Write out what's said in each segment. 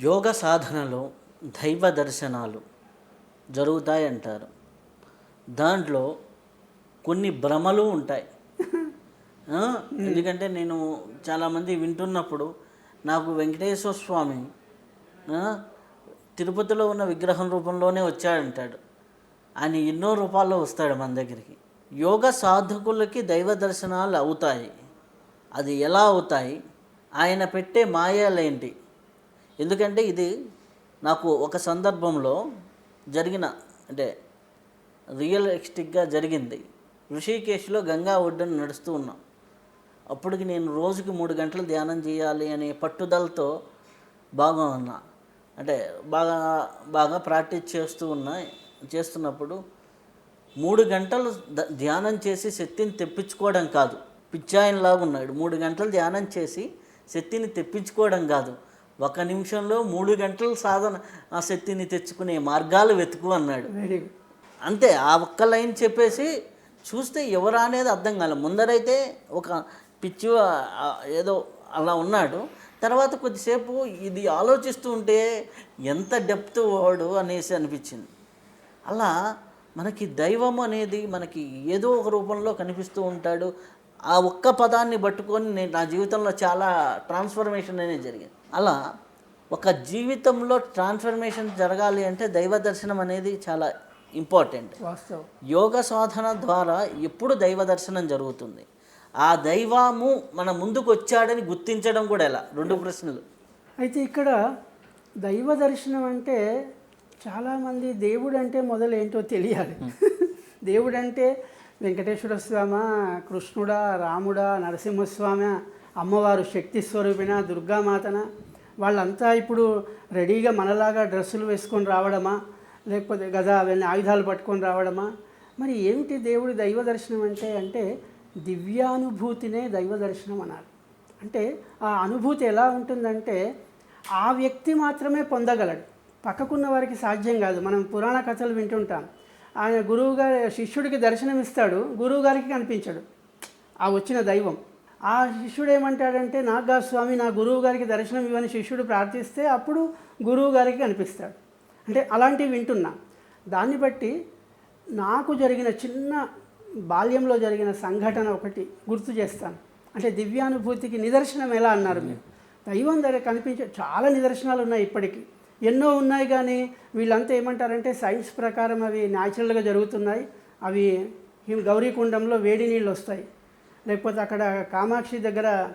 యోగ సాధనలో దైవ దర్శనాలు జరుగుతాయి అంటారు దాంట్లో కొన్ని భ్రమలు ఉంటాయి. ఎందుకంటే నేను చాలామంది వింటున్నప్పుడు నాకు వెంకటేశ్వర స్వామి తిరుపతిలో ఉన్న విగ్రహం రూపంలోనే వచ్చాడంటాడు. ఆయన ఎన్నో రూపాల్లో వస్తాడు మన దగ్గరికి. యోగ సాధకులకి దైవ దర్శనాలు అవుతాయి. అది ఎలా అవుతాయి? ఆయన పెట్టే మాయాలేంటి? ఎందుకంటే ఇది నాకు ఒక సందర్భంలో జరిగిన అంటే రియలిస్టిక్గా జరిగింది. ఋషికేశ్లో గంగా ఒడ్డున నడుస్తూ ఉన్నాం. అప్పటికి నేను రోజుకి మూడు గంటలు ధ్యానం చేయాలి అనే పట్టుదలతో బాగా ఉన్నా. అంటే బాగా బాగా ప్రాక్టీస్ చేస్తూ ఉన్నా చేస్తున్నప్పుడు మూడు గంటలు ధ్యానం చేసి శక్తిని తెప్పించుకోవడం కాదు. పిచ్చాయనలాగా ఉన్నాడు. మూడు గంటలు ధ్యానం చేసి శక్తిని తెప్పించుకోవడం కాదు. ఒక నిమిషంలో మూడు గంటలు సాధన ఆ శక్తిని తెచ్చుకునే మార్గాలు వెతుకు అన్నాడు. అంతే ఆ ఒక్క లైన్ చెప్పేసి చూస్తే ఎవరా అనేది అర్థం కాలే. ముందరైతే ఒక పిచ్చి ఏదో అలా ఉన్నాడు. తర్వాత కొద్దిసేపు ఇది ఆలోచిస్తూ ఉంటే ఎంత డెప్త్ వాడు అనేసి అనిపించింది. అలా మనకి దైవం అనేది మనకి ఏదో ఒక రూపంలో కనిపిస్తూ ఉంటాడు. ఆ ఒక్క పదాన్ని పట్టుకొని నేను నా జీవితంలో చాలా ట్రాన్స్ఫర్మేషన్ అనేది జరిగింది. అలా ఒక జీవితంలో ట్రాన్స్ఫర్మేషన్ జరగాలి అంటే దైవ దర్శనం అనేది చాలా ఇంపార్టెంట్ యోగ సాధన ద్వారా ఎప్పుడు దైవ దర్శనం జరుగుతుంది. ఆ దైవము మన ముందుకు వచ్చాడని గుర్తించడం కూడా ఎలా? రెండు ప్రశ్నలు. అయితే ఇక్కడ దైవ దర్శనం అంటే చాలామంది దేవుడు అంటే మొదలు ఏంటో తెలియాలి. దేవుడు అంటే వెంకటేశ్వర స్వామి కృష్ణుడా రాముడా నరసింహస్వామి అమ్మవారు శక్తి స్వరూపిణ దుర్గామాతన? వాళ్ళంతా ఇప్పుడు రెడీగా మనలాగా డ్రెస్సులు వేసుకొని రావడమా? లేకపోతే గదా అవన్నీ ఆయుధాలు పట్టుకొని రావడమా? మరి ఏమిటి దేవుడి దైవ దర్శనం అంటే? అంటే దివ్యానుభూతినే దైవ దర్శనం అన్నారు అంటే ఆ అనుభూతి ఎలా ఉంటుందంటే ఆ వ్యక్తి మాత్రమే పొందగలడు. పక్కకున్న వారికి సాధ్యం కాదు. మనం పురాణ కథలు వింటుంటాం. ఆయన గురువు గారి శిష్యుడికి దర్శనం ఇస్తాడు గురువు గారికి ఆ వచ్చిన దైవం. ఆ శిష్యుడు ఏమంటాడంటే నాగా స్వామి నా గురువు గారికి దర్శనం ఇవ్వని శిష్యుడు ప్రార్థిస్తే అప్పుడు గురువు గారికి కనిపిస్తాడు. అంటే అలాంటివి వింటున్నా. దాన్ని బట్టి నాకు జరిగిన చిన్న బాల్యంలో జరిగిన సంఘటన ఒకటి గుర్తు చేస్తాను. అంటే దివ్యానుభూతికి నిదర్శనం ఎలా అన్నారు మీరు? దైవం దగ్గర కనిపించే చాలా నిదర్శనాలు ఉన్నాయి ఇప్పటికీ. ఎన్నో ఉన్నాయి కానీ వీళ్ళంతా ఏమంటారంటే సైన్స్ ప్రకారం అవి న్యాచురల్గా జరుగుతున్నాయి. అవి గౌరీకుండంలో వేడి నీళ్ళు వస్తాయి. లేకపోతే అక్కడ కామాక్షి దగ్గర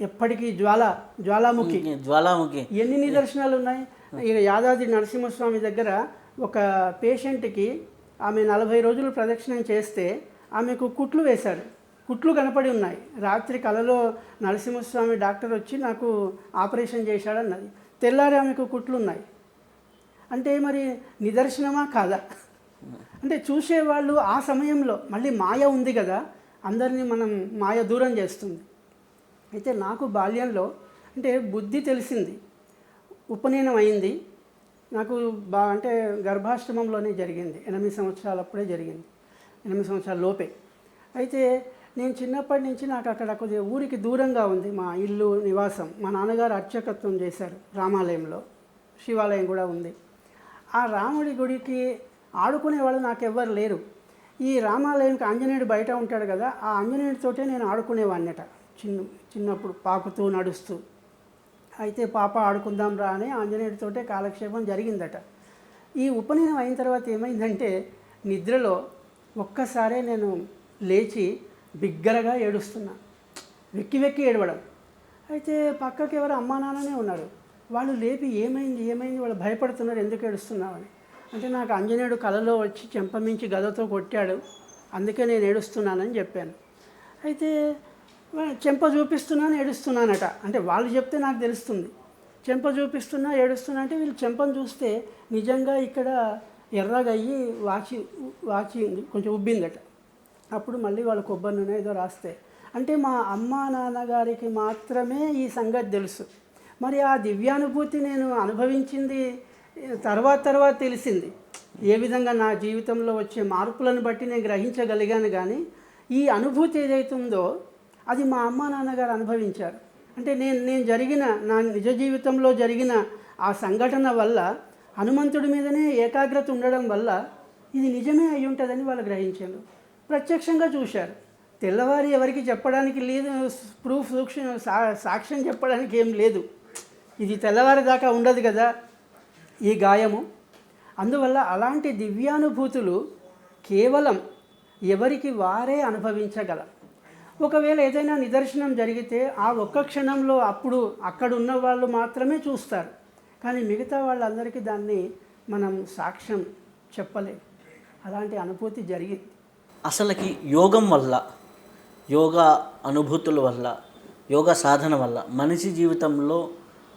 ఎప్పటికీ జ్వాల జ్వాలాముఖి. జ్వాలాముఖి. ఎన్ని నిదర్శనాలు ఉన్నాయి? ఇక యాదాద్రి నరసింహస్వామి దగ్గర ఒక పేషెంట్కి ఆమె నలభై రోజులు ప్రదక్షిణం చేస్తే ఆమెకు కుట్లు వేశారు. కుట్లు కనపడి ఉన్నాయి. రాత్రి కలలో నరసింహస్వామి డాక్టర్ వచ్చి నాకు ఆపరేషన్ చేశాడన్నది. తెల్లారి ఆమెకు కుట్లు ఉన్నాయి అంటే మరి నిదర్శనమా కాదా? అంటే చూసేవాళ్ళు ఆ సమయంలో మళ్ళీ మాయ ఉంది కదా అందరినీ మనం మాయ దూరం చేస్తుంది. అయితే నాకు బాల్యంలో అంటే బుద్ధి తెలిసింది. ఉపనయనం అయింది. నాకు బా అంటే గర్భాశ్రమంలోనే జరిగింది. ఎనిమిది సంవత్సరాలప్పుడే జరిగింది. ఎనిమిది సంవత్సరాల లోపే. అయితే నేను చిన్నప్పటి నుంచి నాకు అక్కడ కొద్దిగా ఊరికి దూరంగా ఉంది మా ఇల్లు నివాసం. మా నాన్నగారు అర్చకత్వం చేశారు రామాలయంలో శివాలయం కూడా ఉంది. ఆ రాముడి గుడికి ఆడుకునేవాళ్ళు నాకెవ్వరు లేరు. ఈ రామాలయంకి ఆంజనేయుడు బయట ఉంటాడు కదా ఆ ఆంజనేయుడితోటే నేను ఆడుకునేవాడినట చిన్న చిన్నప్పుడు పాకుతూ నడుస్తూ. అయితే పాప ఆడుకుందాం రా అని ఆంజనేయుడితోటే కాలక్షేపం జరిగిందట. ఈ ఉపనయనం అయిన తర్వాత ఏమైందంటే నిద్రలో ఒక్కసారే నేను లేచి బిగ్గరగా ఏడుస్తున్నా. వెక్కి వెక్కి ఏడవడం. అయితే పక్కకి ఎవరు అమ్మా నాన్ననే ఉన్నారు. వాళ్ళు లేపి ఏమైంది ఏమైంది? వాళ్ళు భయపడుతున్నారు ఎందుకు ఏడుస్తున్నావని అంటే నాకు ఆంజనేయుడు కలలో వచ్చి చెంపమించి గదతో కొట్టాడు. అందుకే నేను ఏడుస్తున్నానని చెప్పాను. అయితే చెంప చూపిస్తున్నాను ఏడుస్తున్నానట. అంటే వాళ్ళు చెప్తే నాకు తెలుస్తుంది. చెంప చూపిస్తున్నా ఏడుస్తున్నా అంటే వీళ్ళు చెంపను చూస్తే నిజంగా ఇక్కడ ఎర్రగా అయ్యి వాచి వాచి ఉంది, కొంచెం ఉబ్బిందట. అప్పుడు మళ్ళీ వాళ్ళు కొబ్బరి నూనె ఏదో రాస్తే. అంటే మా అమ్మ నాన్నగారికి మాత్రమే ఈ సంగతి తెలుసు. మరి ఆ దివ్యానుభూతి నేను అనుభవించింది తర్వాత తర్వాత తెలిసింది. ఏ విధంగా నా జీవితంలో వచ్చే మార్పులను బట్టి నేను గ్రహించగలిగాను కానీ ఈ అనుభూతి ఏదైతుందో అది మా అమ్మ నాన్నగారు అనుభవించారు. అంటే నేను నేను జరిగిన నా నిజ జీవితంలో జరిగిన ఆ సంఘటన వల్ల హనుమంతుడి మీదనే ఏకాగ్రత ఉండడం వల్ల ఇది నిజమే అయి ఉంటుందని వాళ్ళు గ్రహించారు. ప్రత్యక్షంగా చూశారు. తెల్లవారి ఎవరికి చెప్పడానికి లేదు ప్రూఫ్ సూక్ష్మ సా- సాక్ష్యం చెప్పడానికి ఏం లేదు. ఇది తెల్లవారి దాకా ఉండదు కదా ఈ గాయము. అందువల్ల అలాంటి దివ్యానుభూతులు కేవలం ఎవరికి వారే అనుభవించగల. ఒకవేళ ఏదైనా నిదర్శనం జరిగితే ఆ ఒక్క క్షణంలో అప్పుడు అక్కడ ఉన్న వాళ్ళు మాత్రమే చూస్తారు. కానీ మిగతా వాళ్ళందరికీ దాన్ని మనం సాక్ష్యం చెప్పలేం. అలాంటి అనుభూతి జరిగింది. అసలుకి యోగం వల్ల యోగా అనుభూతుల వల్ల యోగా సాధన వల్ల మనిషి జీవితంలో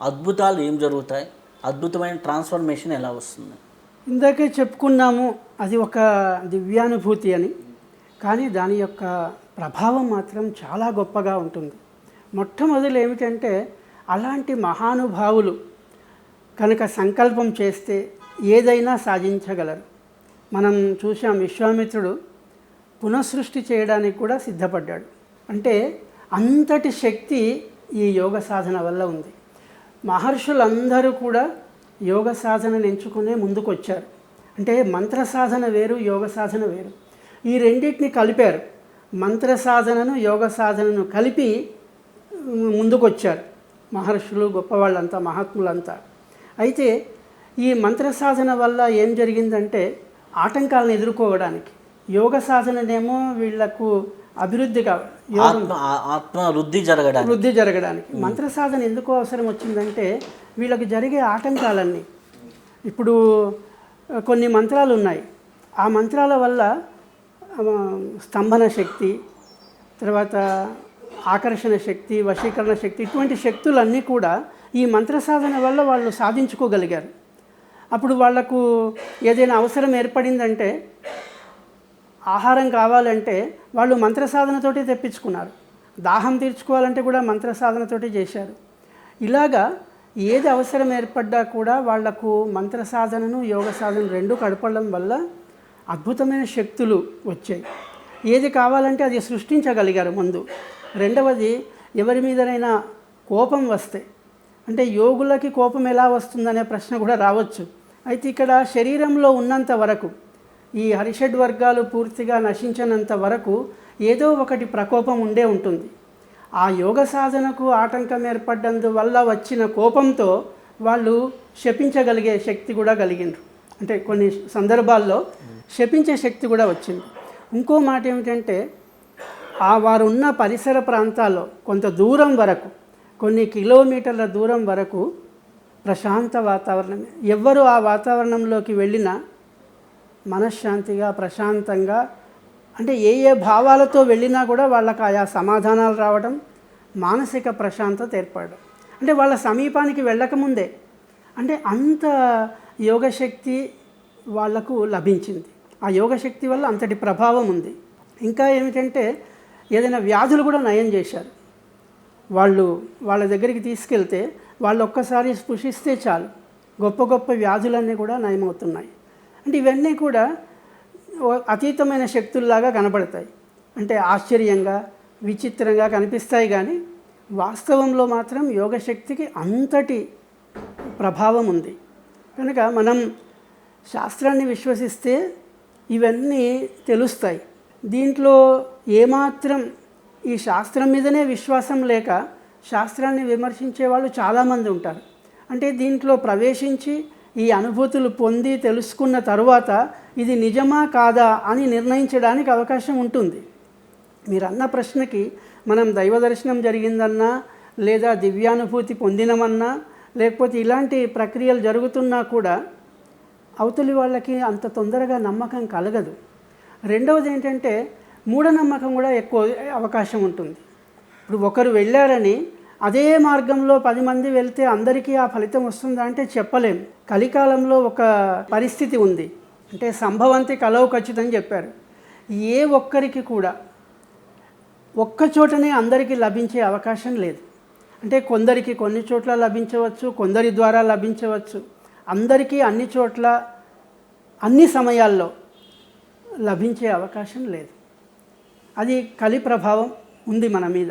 అద్భుతాలు ఏం జరుగుతాయి? అద్భుతమైన ట్రాన్స్ఫర్మేషన్ ఎలా వస్తుంది? ఇందాకే చెప్పుకున్నాము అది ఒక దివ్యానుభూతి అని. కానీ దాని యొక్క ప్రభావం మాత్రం చాలా గొప్పగా ఉంటుంది. మొట్టమొదలు ఏమిటంటే అలాంటి మహానుభావులు కనుక సంకల్పం చేస్తే ఏదైనా సాధించగలరు. మనం చూసాం విశ్వామిత్రుడు పునఃసృష్టి చేయడానికి కూడా సిద్ధపడ్డాడు. అంటే అంతటి శక్తి ఈ యోగ సాధన వల్ల ఉంది. మహర్షులందరూ కూడా యోగ సాధనను ఎంచుకునే ముందుకొచ్చారు. అంటే మంత్ర సాధన వేరు యోగ సాధన వేరు. ఈ రెండింటిని కలిపారు. మంత్ర సాధనను యోగ సాధనను కలిపి ముందుకొచ్చారు మహర్షులు గొప్పవాళ్ళంతా మహాత్ములంతా. అయితే ఈ మంత్ర సాధన వల్ల ఏం జరిగిందంటే ఆటంకాలను ఎదుర్కోవడానికి యోగ సాధననేమో వీళ్ళకు అభివృద్ధి కావాలి ఆత్మ ఆ- ఆత్మ వృద్ధి జరగడానికి. వృద్ధి జరగడానికి. మంత్ర సాధన ఎందుకు అవసరం వచ్చిందంటే వీళ్ళకి జరిగే ఆటంకాలన్నీ. ఇప్పుడు కొన్ని మంత్రాలు ఉన్నాయి. ఆ మంత్రాల వల్ల స్తంభన శక్తి తర్వాత ఆకర్షణ శక్తి వశీకరణ శక్తి ఇటువంటి శక్తులన్నీ కూడా ఈ మంత్ర సాధన వల్ల వాళ్ళు సాధించుకోగలిగారు. అప్పుడు వాళ్ళకు ఏదైనా అవసరం ఏర్పడిందంటే ఆహారం కావాలంటే వాళ్ళు మంత్ర సాధనతోటి తెప్పించుకున్నారు. దాహం తీర్చుకోవాలంటే కూడా మంత్ర సాధనతోటి చేశారు. ఇలాగా ఏది అవసరం ఏర్పడ్డా కూడా వాళ్ళకు మంత్ర సాధనను యోగ సాధన రెండు కడపడం వల్ల అద్భుతమైన శక్తులు వచ్చాయి. ఏది కావాలంటే అది సృష్టించగలిగారు ముందు. రెండవది ఎవరి మీదనైనా కోపం వస్తే అంటే యోగులకి కోపం ఎలా వస్తుందనే ప్రశ్న కూడా రావచ్చు. అయితే ఇక్కడ శరీరంలో ఉన్నంత వరకు ఈ హరిషడ్ వర్గాలు పూర్తిగా నశించినంత వరకు ఏదో ఒకటి ప్రకోపం ఉండే ఉంటుంది. ఆ యోగ సాధనకు ఆటంకం ఏర్పడ్డందు వల్ల వచ్చిన కోపంతో వాళ్ళు శపించగలిగే శక్తి కూడా కలిగిండ్రు. అంటే కొన్ని సందర్భాల్లో శపించే శక్తి కూడా వచ్చింది. ఇంకో మాట ఏమిటంటే ఆ వారు ఉన్న పరిసర ప్రాంతాల్లో కొంత దూరం వరకు కొన్ని కిలోమీటర్ల దూరం వరకు ప్రశాంత వాతావరణం ఎవ్వరు ఆ వాతావరణంలోకి వెళ్ళినా మనశ్శాంతిగా ప్రశాంతంగా అంటే ఏ ఏ భావాలతో వెళ్ళినా కూడా వాళ్ళకు ఆయా సమాధానాలు రావడం మానసిక ప్రశాంతత ఏర్పడడం. అంటే వాళ్ళ సమీపానికి వెళ్ళకముందే అంటే అంత యోగశక్తి వాళ్ళకు లభించింది. ఆ యోగశక్తి వల్ల అంతటి ప్రభావం ఉంది. ఇంకా ఏమిటంటే ఏదైనా వ్యాధులు కూడా నయం చేశారు. వాళ్ళు వాళ్ళ దగ్గరికి తీసుకెళ్తే వాళ్ళు ఒక్కసారి స్పృశిస్తే చాలు. గొప్ప గొప్ప వ్యాధులన్నీ కూడా నయమవుతున్నాయి. అంటే ఇవన్నీ కూడా అతీతమైన శక్తుల్లాగా కనబడతాయి అంటే ఆశ్చర్యంగా విచిత్రంగా కనిపిస్తాయి కానీ వాస్తవంలో మాత్రం యోగశక్తికి అంతటి ప్రభావం ఉంది. కనుక మనం శాస్త్రాన్ని విశ్వసిస్తే ఇవన్నీ తెలుస్తాయి. దీంట్లో ఏమాత్రం ఈ శాస్త్రం మీదనే విశ్వాసం లేక శాస్త్రాన్ని విమర్శించే వాళ్ళు చాలామంది ఉంటారు. అంటే దీంట్లో ప్రవేశించి ఈ అనుభూతులు పొంది తెలుసుకున్న తరువాత ఇది నిజమా కాదా అని నిర్ణయించడానికి అవకాశం ఉంటుంది. మీరు అన్న ప్రశ్నకి మనం దైవ దర్శనం జరిగిందన్నా లేదా దివ్యానుభూతి పొందినమన్నా లేకపోతే ఇలాంటి ప్రక్రియలు జరుగుతున్నా కూడా అవతలి వాళ్ళకి అంత తొందరగా నమ్మకం కలగదు. రెండవది ఏంటంటే మూఢనమ్మకం కూడా ఎక్కువ అవకాశం ఉంటుంది. ఇప్పుడు ఒకరు వెళ్ళారని అదే మార్గంలో పది మంది వెళ్తే అందరికీ ఆ ఫలితం వస్తుందా అంటే చెప్పలేం. కలికాలంలో ఒక పరిస్థితి ఉంది. అంటే సంభవంతి కలవు ఖచ్చితం చెప్పారు. ఏ ఒక్కరికి కూడా ఒక్క చోటనే అందరికీ లభించే అవకాశం లేదు. అంటే కొందరికి కొన్ని చోట్ల లభించవచ్చు కొందరి ద్వారా లభించవచ్చు. అందరికీ అన్ని చోట్ల అన్ని సమయాల్లో లభించే అవకాశం లేదు. అది కలి ప్రభావం ఉంది మన మీద.